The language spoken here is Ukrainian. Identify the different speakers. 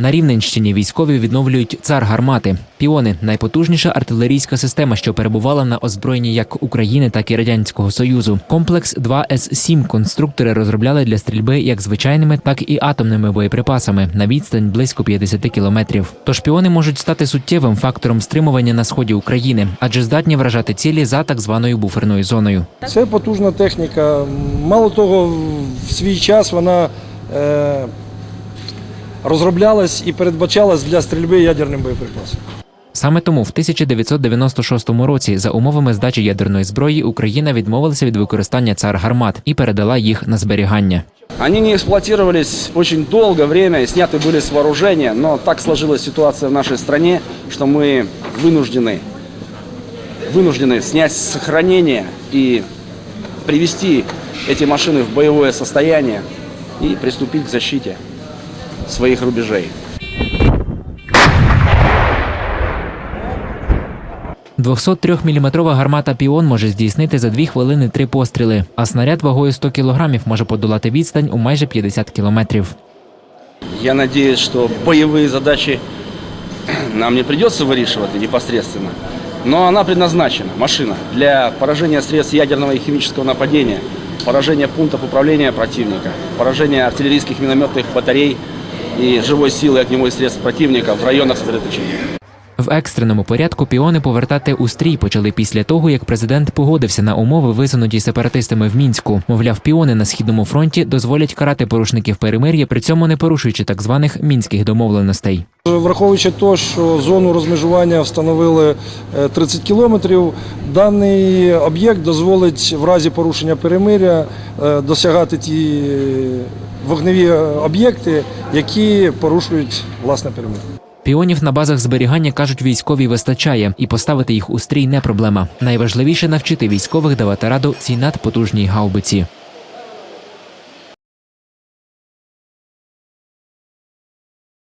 Speaker 1: На Рівненщині військові відновлюють цар гармати. Піони найпотужніша артилерійська система, що перебувала на озброєнні як України, так і радянського союзу. Комплекс 2 с 7 конструктори розробляли для стрільби як звичайними, так і атомними боєприпасами на відстань близько 50 кілометрів. Тож піони можуть стати суттєвим фактором стримування на сході України, адже здатні вражати цілі за так званою буферною зоною.
Speaker 2: Це потужна техніка. Мало того, в свій час вона е, розроблялась і передбачалась для стрільби ядерним боєприпасом.
Speaker 1: Саме тому в 1996 році, за умовами здачі ядерної зброї, Україна відмовилася від використання цар гармат і передала їх на зберігання.
Speaker 3: Они не эксплуатировались очень долгое время и сняты были с вооружения, но так сложилась ситуация в нашей стране, что мы вынуждены, вынуждены снять с сохранения и привести эти машины в боевое состояние и приступить к защите своих рубежей. –
Speaker 1: 203-мм гармата Піон може здійснити за 2 хвилини три постріли, а снаряд вагою 100 кг може подолати відстань у майже 50 кілометрів.
Speaker 3: Я надеюсь, что боевые задачи нам не придется вырішивать непосредственно, но она предназначена, машина, для поражения средств ядерного и химического нападения, поражения пунктов управления противника, поражения артиллерийских минометных батарей и живой силы огневых средств противника в районах сосредоточения.
Speaker 1: В екстреному порядку піони повертати у стрій почали після того, як президент погодився на умови, висунуті сепаратистами в мінську. Мовляв, піони на східному фронті дозволять карати порушників перемир'я, при цьому не порушуючи так званих мінських домовленостей.
Speaker 2: Враховуючи те, що зону розмежування встановили е, 30 кілометрів, даний об'єкт дозволить в разі порушення перемиря е, досягати ті вогневі об'єкти, які порушують власне перемир'я.
Speaker 1: Піонів на базах зберігання кажуть, військові вистачає, і поставити їх у стрій не проблема. Найважливіше навчити військових давати раду цій надпотужній гаубиці.